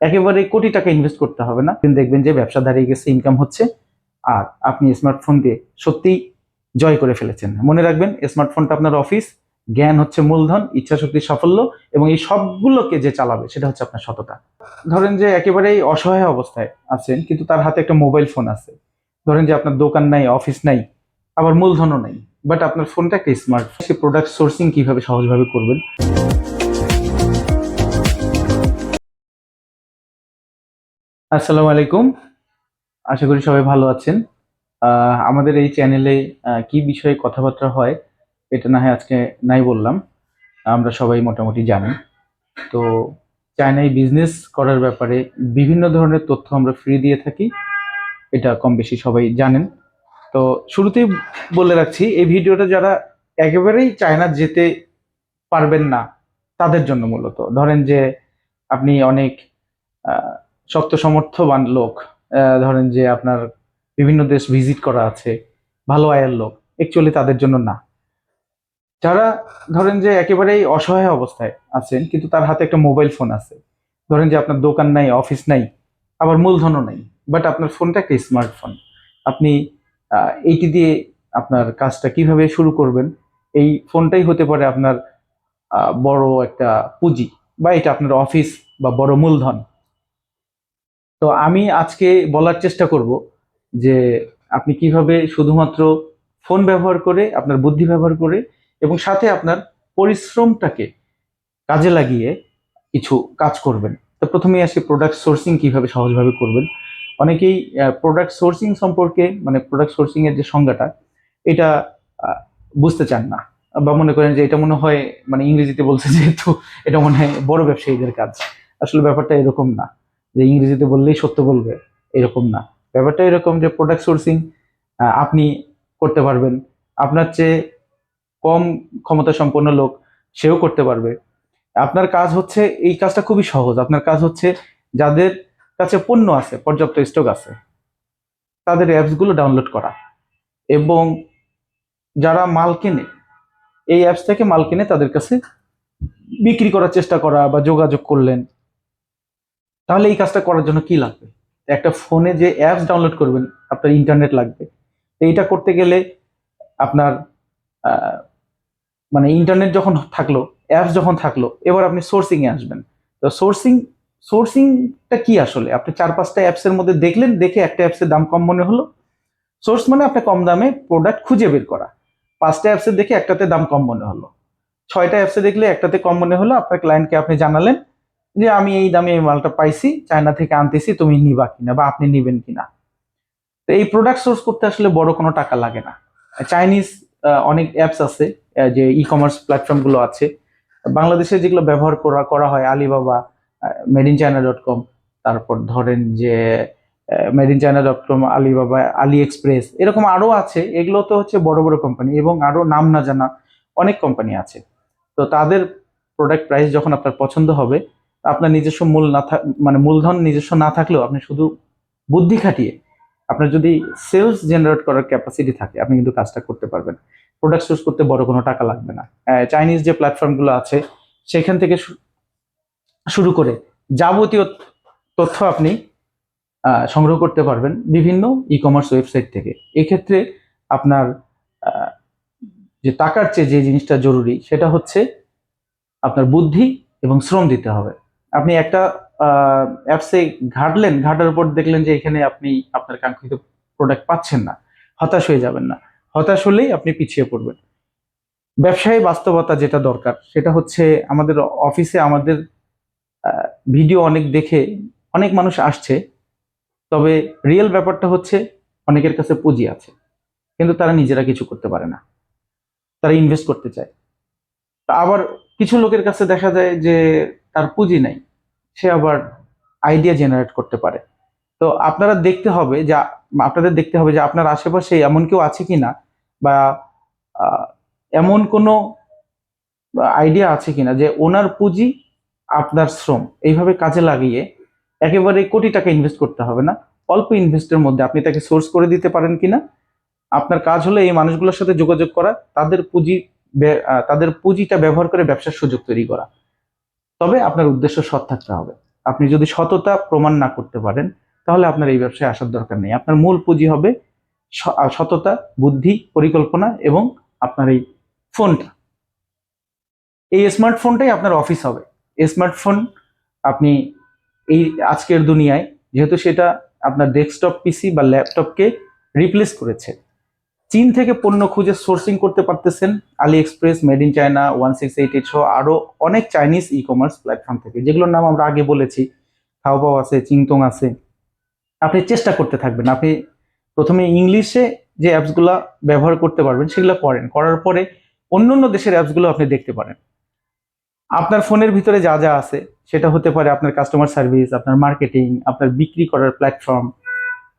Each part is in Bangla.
একেবারে কোটি টাকা ইনভেস্ট করতে হবে না। দেখবেন যে ব্যবসা দাঁড়িয়ে গেছে ইনকাম হচ্ছে। আর আপনি স্মার্টফোন দিয়ে সত্যিই জয় করে ফেলেছেন। মনে রাখবেন স্মার্টফোনটা আপনার অফিস জ্ঞান হচ্ছে মূলধন ইচ্ছা শক্তি সাফল্য এবং এই সবগুলোকে যে চালাবে, সেটা হচ্ছে আপনার সততা। ধরেন যে একেবারেই অসহায় অবস্থায় আছেন, কিন্তু তার হাতে একটা মোবাইল ফোন আছে। ধরেন যে আপনার দোকান নাই অফিস নাই, আবার মূলধনও নাই বাট আপনার ফোনটা একটা স্মার্ট সে প্রোডাক্ট সোর্সিং কীভাবে সহজভাবে করবেন? আসসালামু আলাইকুম। আশা করি সবাই ভালো আছেন। আমাদের এই চ্যানেলে কি বিষয়ে কথাবার্তা হয় এটা না হয় আজকে নাই বললাম। আমরা সবাই মোটামুটি জানি। তো চায়নায় বিজনেস করার ব্যাপারে বিভিন্ন ধরনের তথ্য আমরা ফ্রি দিয়ে থাকি, এটা কম বেশি সবাই জানেন। তো শুরুতেই বলে রাখছি, এই ভিডিওটা যারা একেবারেই চায়না যেতে পারবেন না, তাদের জন্য মূলত। ধরেন যে আপনি অনেক শক্ত সমর্থবান লোক ধরেন যে আপনার বিভিন্ন দেশ ভিজিট করা আছে, ভালো আয়ের লোক অ্যাকচুয়ালি তাদের জন্য না। যারা ধরেন যে একেবারেই অসহায় অবস্থায় আছেন, কিন্তু তার হাতে একটা মোবাইল ফোন আছে। ধরেন যে আপনার দোকান নাই অফিস নাই, আবার মূলধনও নাই বাট আপনার ফোনটা একটা স্মার্টফোন আপনি এইটি দিয়ে আপনার কাজটা কীভাবে শুরু করবেন? এই ফোনটাই হতে পারে আপনার বড় একটা পুঁজি, বা এটা আপনার অফিস বা বড় মূলধন। তো আমি আজকে বলার চেষ্টা করব যে আপনি কীভাবে শুধুমাত্র ফোন ব্যবহার করে, আপনার বুদ্ধি ব্যবহার করে এবং সাথে আপনার পরিশ্রমটাকে কাজে লাগিয়ে কিছু কাজ করবেন। তো প্রথমেই আসি প্রোডাক্ট সোর্সিং কীভাবে সহজভাবে করবেন। অনেকেই প্রোডাক্ট সোর্সিং সম্পর্কে মানে প্রোডাক্ট সোর্সিং এর যে সংজ্ঞাটা, এটা বুঝতে চান না বা মনে করেন যে এটা মনে হয় মানে ইংরেজিতে বলছে যেহেতু এটা মনে হয় বড় ব্যবসায়ীদের কাজ। আসলে ব্যাপারটা এরকম না। যে ইংরেজিতে বললেই সত্য বলবে, এরকম না। ব্যাপারটা এরকম যে প্রোডাক্ট সোর্সিং আপনি করতে পারবেন। আপনার চেয়ে কম ক্ষমতা সম্পন্ন লোক সেও করতে পারবে। আপনার কাজ হচ্ছে, এই কাজটা খুবই সহজ। আপনার কাজ হচ্ছে, যাদের কাছে পণ্য আছে, পর্যাপ্ত স্টক আছে, তাদের অ্যাপসগুলো ডাউনলোড করা। এবং যারা মাল কেনে, এই অ্যাপস থেকে মাল কিনে তাদের কাছে বিক্রি করার চেষ্টা করা বা যোগাযোগ করলেন। তাহলে এই কাজটা করার জন্য কি লাগবে? একটা ফোনে যে অ্যাপস ডাউনলোড করবেন, আপনার ইন্টারনেট লাগবে। এইটা করতে গেলে আপনার মানে ইন্টারনেট যখন থাকল অ্যাপস যখন থাকল, এবার আপনি সোর্সিং এ আসবেন। তো সোর্সিং সোর্সিংটা কি আসলে? আপনি চার পাঁচটা অ্যাপসের মধ্যে দেখলেন, দেখে একটা অ্যাপসের দাম কম মনে হলো। সোর্স মানে আপনি কম দামে প্রোডাক্ট খুঁজে বের করা। পাঁচটা অ্যাপসে দেখে একটাতে দাম কম মনে হলো। ছয়টা অ্যাপসে দেখলে একটাতে কম মনে হলো, আপনার ক্লায়েন্টকে আপনি জানালেন। যে আমি এই দামে এই মালটা পাইছি, চায়না থেকে আনতেছি, তুমি নিবা কিনা বা আপনি নিবেন কিনা। তো এই প্রোডাক্ট সোর্স করতে আসলে বড় কোনো টাকা লাগে না। চাইনিজ অনেক অ্যাপস আছে যে ই কমার্স প্ল্যাটফর্মগুলো আছে। বাংলাদেশে যেগুলো ব্যবহার করা করা হয় Alibaba made in China dot com তারপর ধরেন যে made in China dot com Alibaba AliExpress এরকম আরও আছে। এগুলো তো হচ্ছে বড় বড় কোম্পানি এবং আরও নাম না জানা অনেক কোম্পানি আছে। তো তাদের প্রোডাক্ট প্রাইস যখন আপনার পছন্দ হবে আপনার নিজস্ব মূল না মানে মূলধন নিজস্ব না থাকলেও আপনি শুধু বুদ্ধি খাটিয়ে আপনার যদি সেলস জেনারেট করার ক্যাপাসিটি থাকে, আপনি কিন্তু কাজটা করতে পারবেন। প্রোডাক্ট সোর্স করতে বড় কোনো টাকা লাগবে না। চাইনিজ যে প্ল্যাটফর্মগুলো আছে, সেখান থেকে শুরু করে যাবতীয় তথ্য আপনি সংগ্রহ করতে পারবেন বিভিন্ন ই কমার্স ওয়েবসাইট থেকে। এক্ষেত্রে আপনার যে টাকার চেয়ে যে জিনিসটা জরুরি, সেটা হচ্ছে আপনার বুদ্ধি এবং শ্রম দিতে হবে। আপনি একটা অ্যাপসে ঘাটলেন, ঘাটার উপর দেখলেন যে এখানে আপনি আপনার কাঙ্ক্ষিত প্রোডাক্ট পাচ্ছেন না, হতাশ হয়ে যাবেন না। হতাশ হলেই আপনি পিছিয়ে পড়বেন। ব্যবসায়ী বাস্তবতা যেটা দরকার, সেটা হচ্ছে আমাদের অফিসে আমাদের ভিডিও অনেক দেখে অনেক মানুষ আসছে, তবে রিয়েল ব্যাপারটা হচ্ছে অনেকের কাছে পুঁজি আছে, কিন্তু তারা নিজেরা কিছু করতে পারে না। তারা ইনভেস্ট করতে চায়। আবার কিছু লোকের কাছে দেখা যায় যে তার পুঁজি নাই। সে আবার আইডিয়া জেনারেট করতে পারে। তো আপনারা দেখতে হবে যে আপনাদের দেখতে হবে যে আপনার আশেপাশে এমন কেউ আছে কিনা বা আহ, এমন কোনো আইডিয়া আছে কিনা যে ওনার পুঁজি আপনার শ্রম। এইভাবে কাজে লাগিয়ে একেবারে কোটি টাকা ইনভেস্ট করতে হবে না। অল্প ইনভেস্টের মধ্যে আপনি তাকে সোর্স করে দিতে পারেন কিনা। আপনার কাজ হলো এই মানুষগুলোর সাথে যোগাযোগ করা তাদের পুঁজি তাদের পুঁজিটা ব্যবহার করে ব্যবসার সুযোগ তৈরি করা। তবে আপনার উদ্দেশ্য সৎ থাকতে হবে। আপনি যদি সততা প্রমাণ না করতে পারেন, তাহলে আপনার এই ব্যবসায় আসার দরকার নেই। আপনার মূল পুঁজি হবে সততা, বুদ্ধি, পরিকল্পনা এবং আপনার এই ফোনটা। এই স্মার্টফোনটাই আপনার অফিস হবে। স্মার্টফোন আপনি এই আজকের দুনিয়ায় যেহেতু সেটা আপনার ডেস্কটপ, পিসি বা ল্যাপটপকে রিপ্লেস করেছে। চীন থেকে পণ্য খুঁজে সোর্সিং করতে পারতেছেন AliExpress made in China one six eight eight সহ আরও অনেক চাইনিজ ই কমার্স প্ল্যাটফর্ম থেকে, যেগুলোর নাম আমরা আগে বলেছি। থাওবাও আছে চিংতং আছে। আপনি চেষ্টা করতে থাকবেন। আপনি প্রথমে ইংলিশে যে অ্যাপসগুলো ব্যবহার করতে পারবেন, সেগুলো করেন করার পরে অন্য অন্য দেশের অ্যাপসগুলো আপনি দেখতে পারেন। আপনার ফোনের ভিতরে যা যা আছে, সেটা হতে পারে আপনার কাস্টমার সার্ভিস আপনার মার্কেটিং আপনার বিক্রি করার প্ল্যাটফর্ম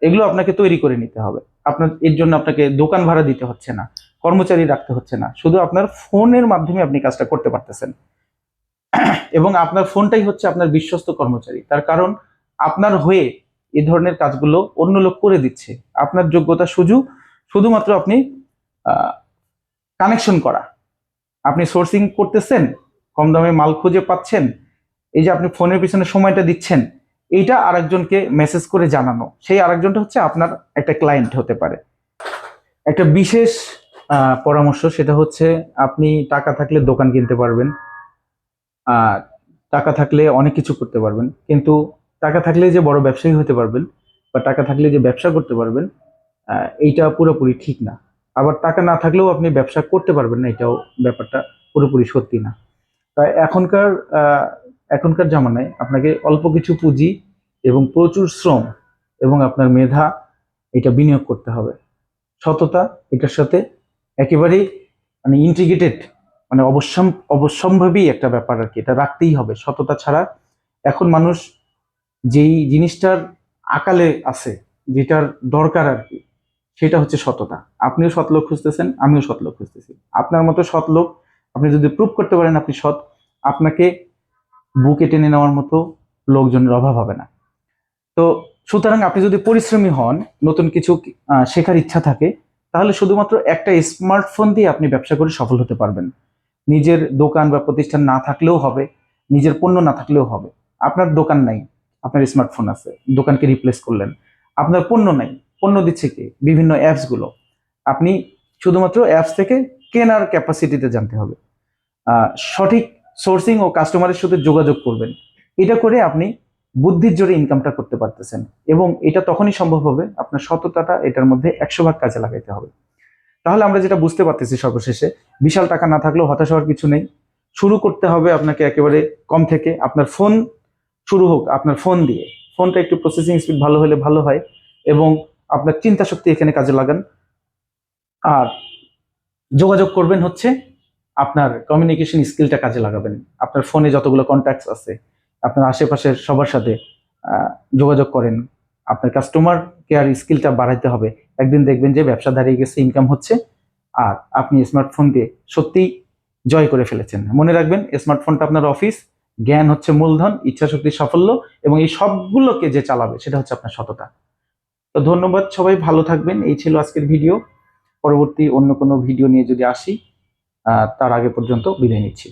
এগুলো আপনাকে তৈরি করে নিতে হবে। আপনার, এর জন্য আপনাকে দোকান ভাড়া দিতে হচ্ছে না, কর্মচারী রাখতে হচ্ছে না। শুধু আপনার ফোনের মাধ্যমে আপনি কাজটা করতে পারতেছেন। এবং আপনার ফোনটাই হচ্ছে আপনার বিশ্বস্ত কর্মচারী। তার কারণ আপনার হয়ে এই ধরনের কাজগুলো অন্য লোক করে দিচ্ছে। আপনার যোগ্যতা শুধু, শুধুমাত্র আপনি কানেকশন করা। আপনি সোর্সিং করতেছেন, কম দামে মাল খুঁজে পাচ্ছেন, এই যে আপনি ফোনের পিছনে সময়টা দিচ্ছেন এইটা আরেকজনকে মেসেজ করে জানানো। সেই আরেকজনটা হচ্ছে আপনার একটা ক্লায়েন্ট হতে পারে। একটা বিশেষ পরামর্শ, সেটা হচ্ছে আপনি টাকা থাকলে দোকান কিনতে পারবেন। আর টাকা থাকলে অনেক কিছু করতে পারবেন। কিন্তু টাকা থাকলে যে বড় ব্যবসায়ী হতে পারবেন বা টাকা থাকলে যে ব্যবসা করতে পারবেন এইটা পুরোপুরি ঠিক না। আবার টাকা না থাকলেও আপনি ব্যবসা করতে পারবেন না, এটাও ব্যাপারটা পুরোপুরি সত্যি না। তাই এখনকার এখনকার জামানায় আপনাকে অল্প কিছু পুঁজি এবং প্রচুর শ্রম এবং আপনার মেধা এটা বিনিয়োগ করতে হবে। সততা, এটার সাথে একেবারেই মানে ইন্টিগ্রেটেড মানে অবশ্যম অবশ্যম্ভাবী একটা ব্যাপার আর কি, এটা রাখতেই হবে। সততা ছাড়া এখন মানুষ যেই জিনিসটার আকালে আছে, যেটার দরকার আর কি, সেটা হচ্ছে সততা। আপনিও সৎ লোক খুঁজতেছেন, আমিও সৎ লোক খুঁজতেছি। আপনার মতো সৎ লোক আপনি যদি প্রুভ করতে পারেন আপনি সৎ, আপনাকে বুকে টেনে নেওয়ার মতো লোকজনের অভাব হবে না। তো সুতরাং আপনি যদি পরিশ্রমী হন, নতুন কিছু শেখার ইচ্ছা থাকে, তাহলে শুধুমাত্র একটা স্মার্টফোন দিয়ে আপনি ব্যবসা করে সফল হতে পারবেন। নিজের দোকান বা প্রতিষ্ঠান না থাকলেও হবে, নিজের পণ্য না থাকলেও হবে। আপনার দোকান নাই, আপনার স্মার্টফোন আছে, দোকানকে রিপ্লেস করলেন। আপনার পণ্য নাই, পণ্য দিচ্ছে কে? বিভিন্ন অ্যাপসগুলো আপনি শুধুমাত্র অ্যাপস থেকে কেনার ক্যাপাসিটিতে জানতে হবে। সঠিক সোর্সিং ও কাস্টমারের সাথে যোগাযোগ করবেন। এটা করে আপনি বুদ্ধির জোরে ইনকামটা করতে পারতেছেন এবং এটা তখনই সম্ভব হবে আপনার সততাটা এটার মধ্যে একশো ভাগ কাজে লাগাইতে হবে। তাহলে আমরা যেটা বুঝতে পারতেছি সর্বশেষে, বিশাল টাকা না থাকলেও হতাশ হওয়ার কিছু নেই। শুরু করতে হবে আপনাকে একেবারে কম থেকে। আপনার ফোন শুরু হোক, আপনার ফোন দিয়ে। ফোনটা একটু প্রসেসিং স্পিড ভালো হলে ভালো হয় এবং আপনার চিন্তা শক্তি এখানে কাজে লাগান। আর যোগাযোগ করবেন হচ্ছে আপনার কমিউনিকেশন স্কিলটা কাজে লাগাবেন। আপনার ফোনে যতগুলো কন্ট্যাক্টস আছে, আপনার আশেপাশের সবার সাথে যোগাযোগ করেন। আপনার কাস্টমার কেয়ার স্কিলটা বাড়াইতে হবে। একদিন দেখবেন যে ব্যবসা দাঁড়িয়ে গেছে ইনকাম হচ্ছে, আর আপনি স্মার্টফোন দিয়ে সত্যিই জয় করে ফেলেছেন। মনে রাখবেন স্মার্টফোনটা আপনার অফিস জ্ঞান হচ্ছে মূলধন, ইচ্ছাশক্তি সাফল্য, এবং এই সবগুলোকে যে চালাবে, সেটা হচ্ছে আপনার সততা। তো ধন্যবাদ সবাই, ভালো থাকবেন। এই ছিল আজকের ভিডিও পরবর্তী অন্য কোনো ভিডিও নিয়ে যদি আসি তার আগে পর্যন্ত বিদায় নিচ্ছি।